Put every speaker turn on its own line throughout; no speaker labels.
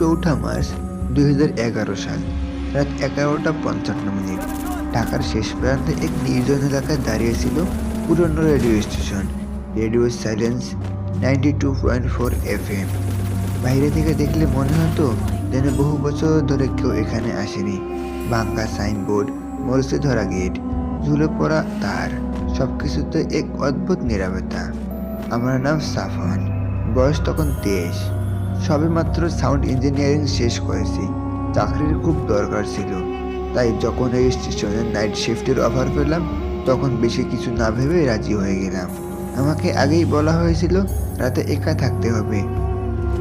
চৌঠা মার্চ দুই হাজার এগারো সাল, রাত এগারোটা পঞ্চান্ন মিনিট। ঢাকার শেষ প্রান্তে এক নির্জন এলাকায় দাঁড়িয়েছিল পুরনো radio station, radio silence ninety two point four F M বাইরে থেকে দেখলে মনে হতো যেন বহু বছর ধরে কেউ এখানে আসেনি। ভাঙ্গা সাইনবোর্ড মরসে ধরা গেট, ঝুলে পড়া তার সব কিছুতে এক অদ্ভুত নিরাপত্তা। আমার নাম সাফান বয়স তখন তেইশ। সবে মাত্র সাউন্ড ইঞ্জিনিয়ারিং শেষ করেছি। চাকরির খুব দরকার ছিল। তাই যখন এই স্টেশনের নাইট শিফটের অফার পেলাম, তখন বেশি কিছু না ভেবে রাজি হয়ে গেলাম। আমাকে আগেই বলা হয়েছিল, রাতে একা থাকতে হবে।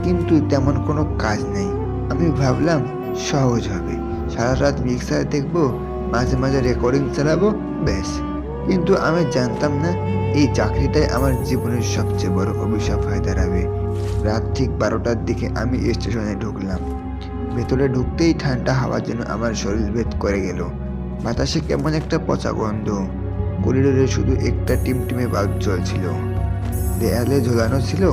কিন্তু তেমন কোনো কাজ নেই। আমি ভাবলাম, সহজ হবে। সারা রাত মিক্সার দেখব, মাঝে মাঝে রেকর্ডিং চালাবো, ব্যাস। কিন্তু আমি জানতাম না এই চাকরিটাই আমার জীবনের সবচেয়ে বড় অভিশাপ হয়ে দাঁড়াবে। রাত ঠিক বারোটার দিকে আমি স্টেশনে ঢুকলাম। ভেতরে ঢুকতেই ঠান্ডা হাওয়ার জন্য আমার শরীর ভেদ করে গেল। বাতাসে কেমন একটা পচা গন্ধ। করিডোরে শুধু একটা টিমটিমে বাল্ব জ্বলছিল। দেয়ালে ঝোলানো ছিল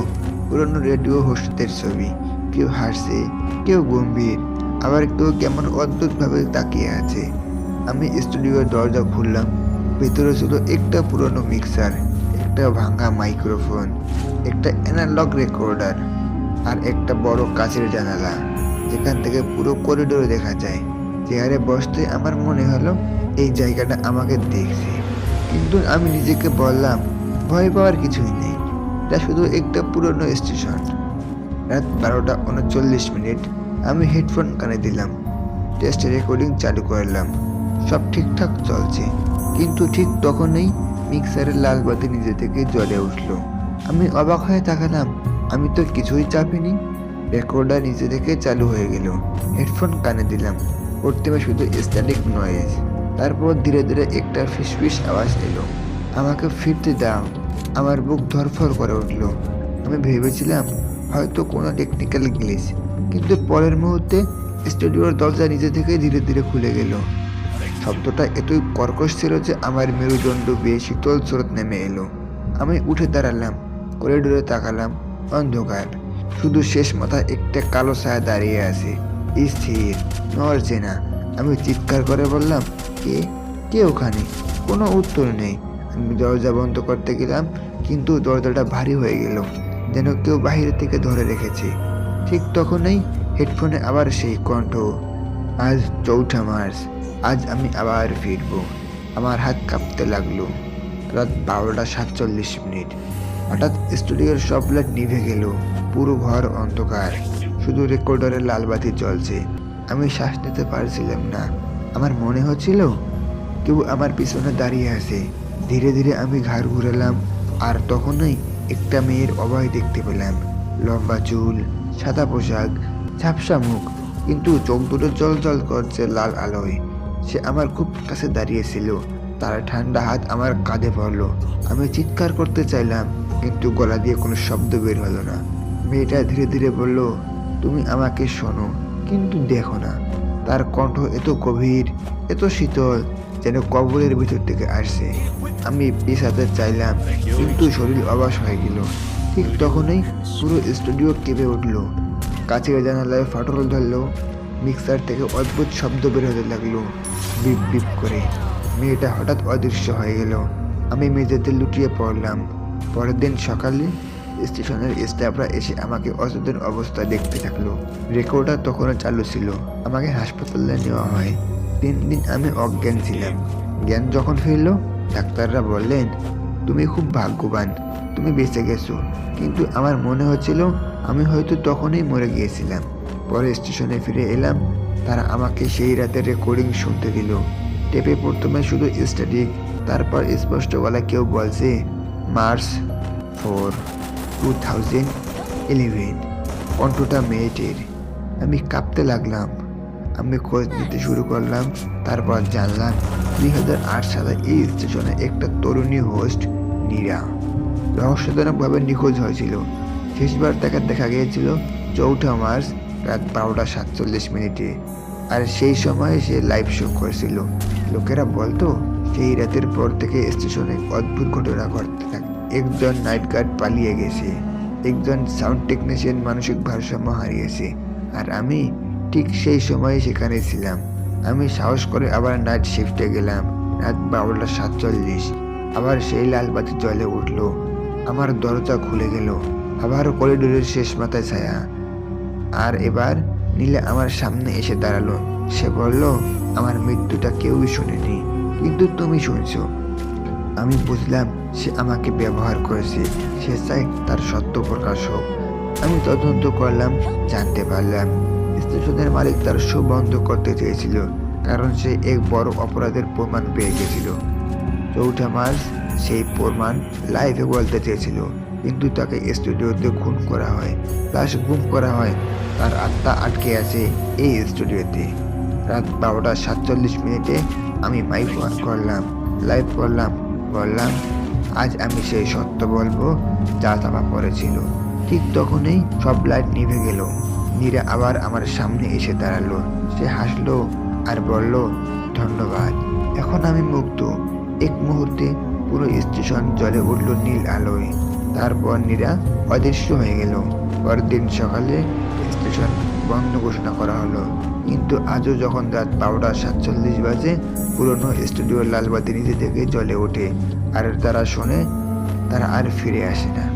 পুরনো রেডিও হোস্টদের ছবি। কেউ হাসছে, কেউ গম্ভীর, আবার কেউ কেমন অদ্ভুতভাবে তাকিয়ে আছে। আমি স্টুডিওর দরজা খুললাম। ভেতরে ছিল একটা পুরনো মিক্সার একটা ভাঙা মাইক্রোফোন একটা অ্যানালগ রেকর্ডার আর একটা বড় কাচের জানালা, যেখান থেকে পুরো করিডোর দেখা যায়। চেয়ারে বসতে আমার মনে হলো, এই জায়গাটা আমাকে দেখছে। কিন্তু আমি নিজেকে বললাম, ভয় পাওয়ার কিছুই নেই, এটা শুধু একটা পুরনো স্টেশন রাত বারোটা উনচল্লিশ মিনিট, আমি হেডফোন কানে দিলাম টেস্ট রেকর্ডিং চালু করলাম, সব ঠিকঠাক চলছে। কিন্তু ঠিক তখনই মিক্সারের লাল বাতি নিজে থেকে জ্বলে উঠল। আমি অবাক হয়ে তাকালাম। আমি তো কিছুই চাপিনি। রেকর্ডার নিজে থেকে চালু হয়ে গেল। হেডফোন কানে দিলাম। করতে প্রথমে শুধু স্ট্যাটিক নয়েজ তারপর ধীরে ধীরে একটা ফিসফিস আওয়াজ এলো। আমাকে ফিরতে দাও। আমার বুক ধরফর করে উঠল। আমি ভেবেছিলাম হয়তো কোনো টেকনিক্যাল গ্লিচ কিন্তু পরের মুহূর্তে স্টুডিওর দরজা নিজে থেকে ধীরে ধীরে খুলে গেল। শব্দটা এতই কর্কশ ছিল যে আমার মেরুদণ্ড বেয়ে শীতল স্রোত নেমে এলো। আমি উঠে দাঁড়ালাম, করিডোরে তাকালাম, অন্ধকার। শুধু শেষ মাথা একটা কালো ছায়া দাঁড়িয়ে আছে। স্থির, নড়ছে না। আমি চিৎকার করে বললাম, কে? কে ওখানে? কোনো উত্তর নেই। আমি দরজা বন্ধ করতে গেলাম, কিন্তু দরজাটা ভারী হয়ে গেল, যেন কেউ বাহির থেকে ধরে রেখেছে। ঠিক তখনই হেডফোনে আবার সেই কণ্ঠ, আজ চৌঠা মার্চ। আজ আমি আবার ফিরব। আমার হাত কাঁপতে লাগল। রাত বারোটা সাতচল্লিশ মিনিট। হঠাৎ স্টুডিওর সব লাইট নিভে গেল। পুরো ঘর অন্ধকার। শুধু রেকর্ডারের লাল বাতি জ্বলছে। আমি শ্বাস নিতে পারছিলাম না। আমার মনে হচ্ছিল কেউ আমার পিছনে দাঁড়িয়ে আছে। ধীরে ধীরে আমি ঘাড় ঘুরালাম। আর তখনই একটা মেয়ের অভয় দেখতে পেলাম। লম্বা চুল, সাদা পোশাক, ঝাপসা মুখ, কিন্তু চোখ দুটো জল জল করছে লাল আলোয়। সে আমার খুব কাছে দাঁড়িয়েছিল। তার ঠান্ডা হাত আমার কাঁধে পড়ল। আমি চিৎকার করতে চাইলাম, কিন্তু গলা দিয়ে কোনো শব্দ বের হলো না। মেয়েটা ধীরে ধীরে বলল, তুমি আমাকে শোনো, কিন্তু দেখো না। তার কণ্ঠ এত গভীর, এত শীতল, যেন কবরের ভিতর থেকে আসছে। আমি পেশাতে চাইলাম, কিন্তু শরীর অবাস হয়ে গেল। ঠিক তখনই পুরো স্টুডিও কেঁপে উঠল। কাছের জানালায় ফাটল ধরলো। মিক্সার থেকে অদ্ভুত শব্দ বের হতে লাগল। বিপ বিপ করে। মেয়েটা হঠাৎ অদৃশ্য হয়ে গেল। আমি মেঝেতে লুটিয়ে পড়লাম। পরের দিন সকালে স্টেশনের স্টাফরা এসে আমাকে অচেতন অবস্থায় দেখতে থাকল। রেকর্ডার তখনও চালু ছিল। আমাকে হাসপাতালে নেওয়া হয়। তিন দিন আমি অজ্ঞান ছিলাম। জ্ঞান যখন ফিরলো, ডাক্তাররা বললেন, তুমি খুব ভাগ্যবান। তুমি বেঁচে গেছো। কিন্তু আমার মনে হচ্ছিল আমি হয়তো তখনই মরে গিয়েছিলাম। পরে স্টেশনে ফিরে এলাম। তারা আমাকে সেই রাতের রেকর্ডিং শুনতে দিল। টেপে প্রথমে শুধু স্ট্যাটিক তারপর স্পষ্ট গলায় কেউ বলছে, March four two thousand eleven কণ্ঠটা মেয়েটির। আমি কাঁপতে লাগলাম। আমি খোঁজ নিতে শুরু করলাম, তারপর জানলাম দুই হাজার আট সালে এই স্টেশনে একটা তরুণী হোস্ট নীরা। রহস্যজনকভাবে নিখোঁজ হয়েছিল। শেষবার তাকে দেখা গিয়েছিল, চৌঠা মার্চ রাত বারোটা সাতচল্লিশ মিনিটে। আর সেই সময়ে সে লাইভ শো করেছিল। লোকেরা বলতো, সেই রাতের পর থেকে স্টেশনে অদ্ভুত ঘটনা ঘটতে থাকে। একজন নাইট গার্ড পালিয়ে গেছে। একজন সাউন্ড টেকনিশিয়ান মানসিক ভারসাম্য হারিয়েছে। আর আমি ঠিক সেই সময় সেখানে ছিলাম। আমি সাহস করে আবার নাইট শিফটে গেলাম। রাত বারোটা সাতচল্লিশ। আবার সেই লাল বাতি জ্বলে উঠল। আমার দরজা খুলে গেল। আবার করিডোরের শেষ মাথায় ছায়া। আর এবার নীলা আমার সামনে এসে দাঁড়াল। সে বলল, আমার মৃত্যুটা কেউই শুনেনি, কিন্তু তুমি শুনছো। আমি বুঝলাম সে আমাকে ব্যবহার করেছে, সে চাই তার সত্য প্রকাশ হোক। আমি তদন্ত করলাম, জানতে পারলাম। স্টেশনের মালিক তার শো বন্ধ করতে চেয়েছিল, কারণ সে এক বড় অপরাধের প্রমাণ পেয়ে গেছিল। চৌঠা মার্চ সেই প্রমাণ লাইভে বলতে চেয়েছিল। কিন্তু তাকে স্টুডিওতে খুন করা হয়। প্লাস গুম করা হয়। তার আত্মা আটকে আছে এই স্টুডিওতে। রাত বারোটা সাতচল্লিশ মিনিটে আমি মাইক অন করলাম লাইভ করলাম, বললাম, আজ আমি সেই সত্য বলব যা চাপা পড়েছিল। ঠিক তখনই সব লাইট নিভে গেল। নীরা আবার আমার সামনে এসে দাঁড়াল। সে হাসলো আর বলল, ধন্যবাদ। এখন আমি মুক্ত এক মুহূর্তে পুরো স্টেশন জ্বলে উঠল নীল আলোয়। তারপর নীরা অদৃশ্য হয়ে গেল। পরদিন সকালে স্টেশন বন্ধ ঘোষণা করা হলো। কিন্তু আজও যখন রাত বারোটা সাতচল্লিশ বাজে, পুরনো স্টুডিওর লালবাতি নিজে থেকে জ্বলে ওঠে। আর তারা শোনে, তারা আর ফিরে আসে না।